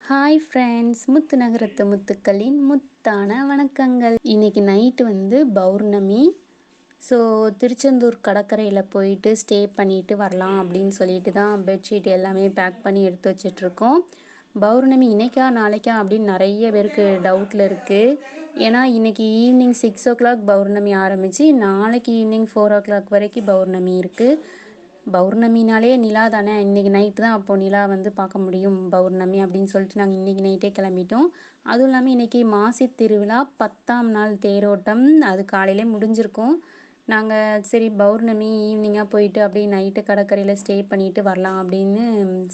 Hi friends முத்து நகரத்து முத்துக்களின் முத்தான வணக்கங்கள். இன்னைக்கு நைட்டு வந்து பௌர்ணமி. ஸோ திருச்செந்தூர் கடற்கரையில் போயிட்டு ஸ்டே பண்ணிட்டு வரலாம் அப்படின்னு சொல்லிட்டு தான் பெட்ஷீட் எல்லாமே பேக் பண்ணி எடுத்து வச்சிட்ருக்கோம் பௌர்ணமி இன்னைக்கா நாளைக்கா அப்படின்னு நிறைய பேருக்கு டவுட்டில் இருக்குது ஏன்னா இன்னைக்கு ஈவினிங் சிக்ஸ் ஓ கிளாக் பௌர்ணமி ஆரம்பித்து நாளைக்கு ஈவினிங் ஃபோர் ஓ கிளாக் வரைக்கும் பௌர்ணமி இருக்குது பௌர்ணமினாலே நிலா தானே? இன்றைக்கி நைட்டு தான் அப்போது நிலா வந்து பார்க்க முடியும் பௌர்ணமி அப்படின்னு சொல்லிட்டு நாங்கள் இன்றைக்கி நைட்டே கிளம்பிட்டோம். அதுவும் இல்லாமல் இன்றைக்கி மாசி திருவிழா பத்தாம் நாள் தேரோட்டம். அது காலையிலே முடிஞ்சிருக்கும். நாங்கள் சரி பௌர்ணமி ஈவினிங்காக போயிட்டு அப்படியே நைட்டு கடற்கரையில் ஸ்டே பண்ணிவிட்டு வரலாம் அப்படின்னு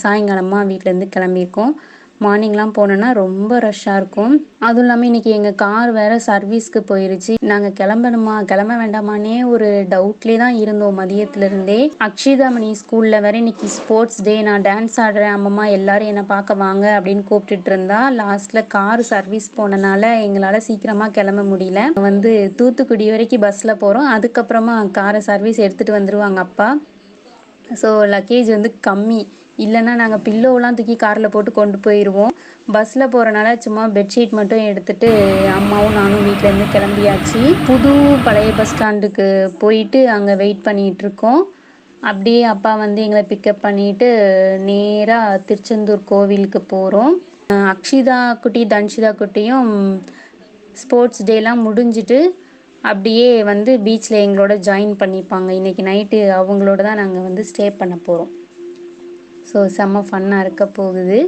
சாயங்காலமாக வீட்டிலேருந்து கிளம்பியிருக்கோம். மார்னிங்லாம் போனோன்னா ரொம்ப ரஷ்ஷாக இருக்கும். அதுவும் இல்லாமல் இன்றைக்கி எங்கள் கார் வேறு சர்வீஸ்க்கு போயிருச்சு. நாங்கள் கிளம்பணுமா கிளம்ப வேண்டாமானே ஒரு டவுட்லேயே தான் இருந்தோம் மதியத்துலேருந்தே. அக்ஷிதாமணி ஸ்கூலில் வேறு இன்றைக்கி ஸ்போர்ட்ஸ் டே நான் டான்ஸ் ஆடுறேன் அம்மம்மா எல்லாரும் என்னை பார்க்க வாங்க அப்படின்னு கூப்பிட்டுட்டு இருந்தா. லாஸ்ட்டில் கார் சர்வீஸ் போனனால எங்களால் சீக்கிரமாக கிளம்ப முடியல. வந்து தூத்துக்குடி வரைக்கும் பஸ்ஸில் போகிறோம் அதுக்கப்புறமா காரை சர்வீஸ் எடுத்துகிட்டு வந்துடுவாங்க அப்பா. ஸோ லக்கேஜ் வந்து கம்மி. இல்லைன்னா நாங்கள் பில்லோவெலாம் தூக்கி காரில் போட்டு கொண்டு போயிடுவோம் பஸ்ஸில் போகிறனால சும்மா பெட்ஷீட் மட்டும் எடுத்துகிட்டு அம்மாவும் நானும் வீட்டிலேருந்து கிளம்பியாச்சு. புது பழைய பஸ் ஸ்டாண்டுக்கு போயிட்டு அங்கே வெயிட் பண்ணிகிட்ருக்கோம் அப்படியே அப்பா வந்து எங்களை பிக்கப் பண்ணிவிட்டு நேராக திருச்செந்தூர் கோவிலுக்கு போகிறோம் அக்ஷிதா குட்டி தன்ஷிதா குட்டியும் ஸ்போர்ட்ஸ் டேலாம் முடிஞ்சிட்டு அப்படியே வந்து பீச்சில் எங்களோட ஜாயின் பண்ணிப்பாங்க. இன்றைக்கி நைட்டு அவங்களோட தான் நாங்கள் வந்து ஸ்டே பண்ண போகிறோம் ஸோ செம்ம ஃபன்னாக இருக்க போகுது.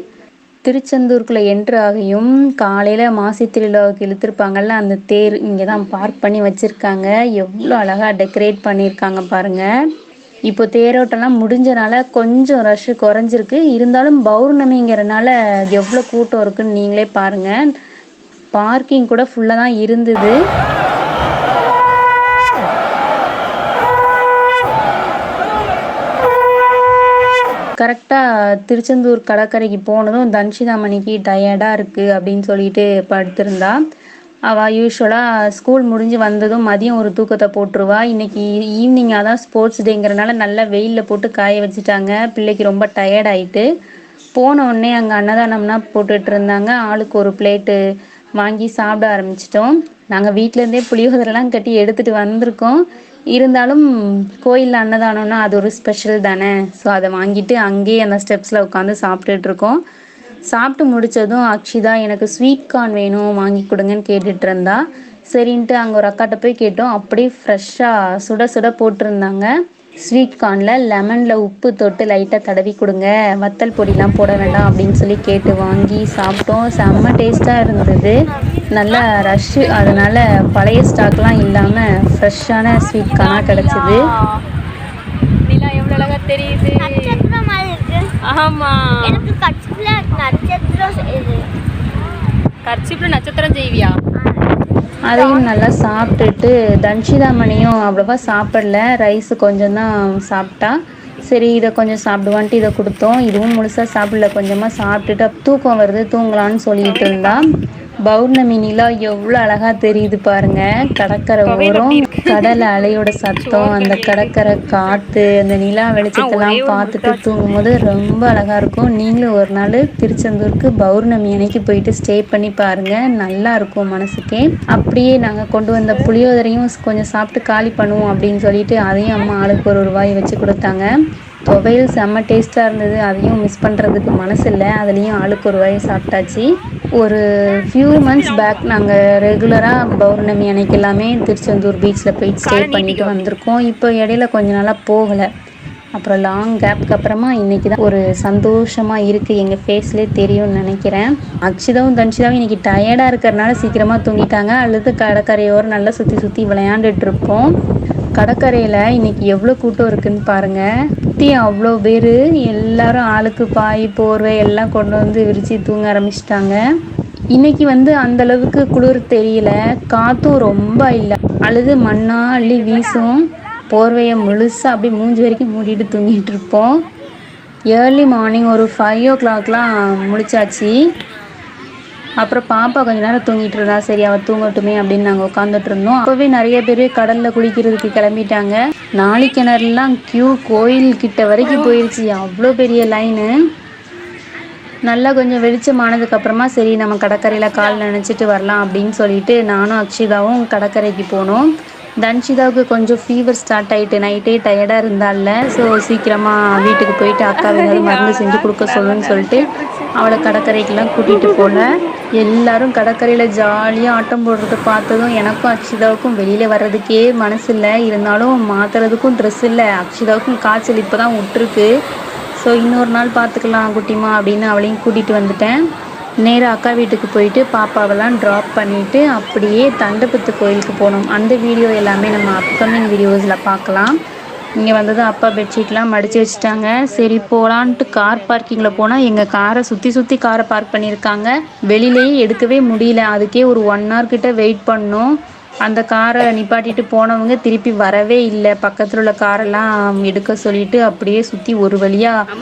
திருச்செந்தூருக்குள்ளே என்ட்ரு ஆகியும் காலையில் மாசி திருவிழாவுக்கு இழுத்துருப்பாங்கல்ல அந்த தேர் இங்கே தான் பார்க் பண்ணி வச்சுருக்காங்க. எவ்வளோ அழகாக டெக்கரேட் பண்ணியிருக்காங்க பாருங்கள் இப்போ தேரோட்டம்லாம் முடிஞ்சனால கொஞ்சம் ரஷ்ஷு குறைஞ்சிருக்கு. இருந்தாலும் பௌர்ணமிங்கிறனால எவ்வளோ கூட்டம் இருக்குன்னு நீங்களே பாருங்கள் பார்க்கிங் கூட ஃபுல்லாக தான் இருந்தது. கரெக்டாக திருச்செந்தூர் கடற்கரைக்கு போனதும் தன்ஷிதாமணிக்கு டயர்டாக இருக்குது அப்படின்னு சொல்லிட்டு படுத்திருந்தா. அவள் யூஸ்வலாக ஸ்கூல் முடிஞ்சு வந்ததும் மதியம் ஒரு தூக்கத்தை போட்டுருவா. இன்றைக்கி ஈவினிங்காக தான் ஸ்போர்ட்ஸ் டேங்கிறனால நல்லா வெயிலில் போட்டு காய வச்சுட்டாங்க. பிள்ளைக்கு ரொம்ப டயர்ட் ஆகிட்டு போன உடனே அங்கே அன்னதானம்னா போட்டுட்டு இருந்தாங்க. ஆளுக்கு ஒரு பிளேட்டு வாங்கி சாப்பிட ஆரம்பிச்சிட்டோம். நாங்கள் வீட்டிலேருந்தே புளியோதரெல்லாம் கட்டி எடுத்துகிட்டு வந்திருக்கோம். இருந்தாலும் கோயிலில் அன்னதானம்னா அது ஒரு ஸ்பெஷல் தானே? ஸோ அதை வாங்கிட்டு அங்கேயே அந்த ஸ்டெப்ஸில் உட்காந்து சாப்பிட்டுட்ருக்கோம் சாப்பிட்டு முடித்ததும் அக்ஷிதா எனக்கு ஸ்வீட் கார்ன் வேணும் வாங்கி கொடுங்கன்னு கேட்டுட்டு இருந்தா. சரின்ட்டு அங்கே ஒரு அக்காட்ட போய் கேட்டோம். அப்படியே ஃப்ரெஷ்ஷாக சுட சுட போட்டிருந்தாங்க. ஸ்வீட் கார்னில் லெமனில் உப்பு தொட்டு லைட்டாக தடவி கொடுங்க வத்தல் பொடிலாம் போட வேண்டாம் அப்படின்னு சொல்லி கேட்டு வாங்கி சாப்பிட்டோம். செம்ம டேஸ்ட்டாக இருந்தது. நல்லா ரஷ்ஷு அதனால் பழைய ஸ்டாக்லாம் இல்லாமல் ஃப்ரெஷ்ஷான ஸ்வீட் கார்னாக கிடச்சிது. நிலா எவ்வளோ அழகா தெரியுது. நட்சத்திரம் மாதிரி இருக்கு ஆமா. எனக்கு கர்ச்சிப்பில் நட்சத்திரம் செய்வியா? அதையும் நல்லா சாப்பிட்டுட்டு தன்ஷிதாமணியும் அவ்வளோவா சாப்பிடல. ரைஸ் கொஞ்சம் தான் சாப்பிட்டா. சரி இதை கொஞ்சம் சாப்பிடுவான்ட்டு இதை கொடுத்தோம். இதுவும் முழுசாக சாப்பிடல. கொஞ்சமாக சாப்பிட்டுட்டு தூக்கம் வருது தூங்கலான்னு சொல்லிட்டு இருந்தா. பௌர்ணமி நிலா எவ்வளோ அழகா தெரியுது பாருங்க. கடற்கரை ஓரம் கடல் அலையோட சத்தம் அந்த கடற்கரை காற்று அந்த நிலா வெளிச்சத்தெல்லாம் பார்த்துட்டு தூங்கும்போது ரொம்ப அழகா இருக்கும். நீங்களும் ஒரு நாள் திருச்செந்தூருக்கு பௌர்ணமி அன்னைக்கு போயிட்டு ஸ்டே பண்ணி பாருங்க. நல்லா இருக்கும் மனசுக்கே. அப்படியே நாங்கள் கொண்டு வந்த புளியோதரையும் கொஞ்சம் சாப்பிட்டு காலி பண்ணுவோம் அப்படின்னு சொல்லிட்டு அதையும் அம்மா ஆளுக்கு ஒரு ரூபாய் வச்சு கொடுத்தாங்க. துவையல் செம்ம டேஸ்ட்டாக இருந்தது. அதையும் மிஸ் பண்ணுறதுக்கு மனசு இல்லை அதுலேயும் ஆளுக்கு ஒரு வாய் சாப்பிட்டாச்சு. ஒரு ஃபியூ மந்த்ஸ் பேக் நாங்கள் ரெகுலராக பௌர்ணமி அன்னைக்கு எல்லாமே திருச்செந்தூர் பீச்சில் போய் ஸ்டே பண்ணிட்டு வந்திருக்கோம். இப்போ இடையில கொஞ்ச நாளாக போகலை. அப்புறம் லாங் கேப்க்கு அப்புறமா இன்னைக்கு தான் ஒரு சந்தோஷமாக இருக்குது எங்கள் ஃபேஸ்லேயே தெரியும்னு நினைக்கிறேன். அக்ஷிதாவும் தன்ஷிதாவும் இன்னைக்கு டயர்டாக இருக்கிறனால சீக்கிரமாக தூங்கிட்டாங்க. அல்லது கடற்கரையோரம் நல்லா சுற்றி சுற்றி விளையாண்டுட்டு இருப்போம் கடற்கரையில் இன்னைக்கு எவ்வளோ கூட்டம் இருக்குன்னு பாருங்கள் சுற்றி அவ்வளோ பேர் எல்லாரும் ஆளுக்கு பாய் போர்வை எல்லாம் கொண்டு வந்து விரித்து தூங்க ஆரம்பிச்சிட்டாங்க. இன்னைக்கு வந்து அந்த அளவுக்கு குளிர் தெரியல. காற்றும் ரொம்ப இல்லை. அழுது மண்ணா அள்ளி வீசும். போர்வையை முழுசாக அப்படியே மூஞ்சி வரைக்கும் மூடிட்டு தூங்கிட்டு இருப்போம். ஏர்லி மார்னிங் ஒரு ஃபைவ் ஓ கிளாக்லாம் முடிச்சாச்சு. அப்புறம் பாப்பா கொஞ்ச நேரம் தூங்கிட்டு இருந்தா சரி அவள் தூங்கட்டுமே அப்படின்னு நாங்கள் உட்காந்துட்டு இருந்தோம். அப்போவே நிறைய பேர் கடலில் குளிக்கிறதுக்கு கிளம்பிட்டாங்க. நாளை கிணறுலாம் க்யூ கோயில் கிட்ட வரைக்கும் போயிடுச்சு அவ்வளோ பெரிய லைனு நல்லா கொஞ்சம் வெளிச்சமானதுக்கு அப்புறமா சரி நம்ம கடற்கரையில் கால் நினச்சிட்டு வரலாம் அப்படின்னு சொல்லிட்டு நானும் அக்ஷிதாவும் கடற்கரைக்கு போனோம். தன்ஷிதாவுக்கு கொஞ்சம் ஃபீவர் ஸ்டார்ட் ஆகிட்டு நைட்டே டயர்டாக இருந்தால ஸோ சீக்கிரமாக வீட்டுக்கு போயிட்டு அக்கா ஏதாவது மருந்து செஞ்சு கொடுக்க சொல்லுன்னு சொல்லிட்டு அவளை கடற்கரைக்கெல்லாம் கூட்டிகிட்டு போனேன் எல்லாரும் கடற்கரையில் ஜாலியாக ஆட்டம் போடுறத பார்த்ததும் எனக்கும் அக்ஷிதாவுக்கும் வெளியில் வர்றதுக்கே மனசு இல்லை இருந்தாலும் மாற்றுறதுக்கும் ட்ரெஸ் இல்லை. அக்ஷிதாவுக்கும் காய்ச்சல் இப்போ தான் விட்டுருக்கு ஸோ இன்னொரு நாள் பார்த்துக்கலாம் குட்டிமா அப்படின்னு அவளையும் கூட்டிகிட்டு வந்துட்டேன். நேராக அக்கா வீட்டுக்கு போயிட்டு பாப்பாவெல்லாம் ட்ராப் பண்ணிவிட்டு அப்படியே தண்டபத்து கோயிலுக்கு போனோம். அந்த வீடியோ எல்லாமே நம்ம அப்கமிங் வீடியோஸில் பார்க்கலாம். இங்கே வந்தது அப்பா பெட்ஷீட்லாம் மடித்து வச்சுட்டாங்க. சரி போகலான்ட்டு கார் பார்க்கிங்கில் போனால் எங்கள் காரை சுற்றி சுற்றி காரை பார்க் பண்ணியிருக்காங்க. வெளியிலேயே எடுக்கவே முடியல. அதுக்கே ஒரு ஒன் ஹவர் கிட்ட வெயிட் பண்ணோம். அந்த காரை நிப்பாட்டிட்டு போனவங்க திருப்பி வரவே இல்லை. பக்கத்தில் உள்ள காரெல்லாம் எடுக்க சொல்லிட்டு அப்படியே சுற்றி ஒரு வழியாக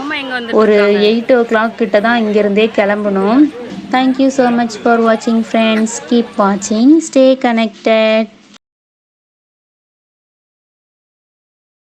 ஒரு எயிட் ஓ கிளாக் கிட்ட தான் இங்கேருந்தே கிளம்பணும் Thank you so much for watching friends. Keep watching. Stay connected.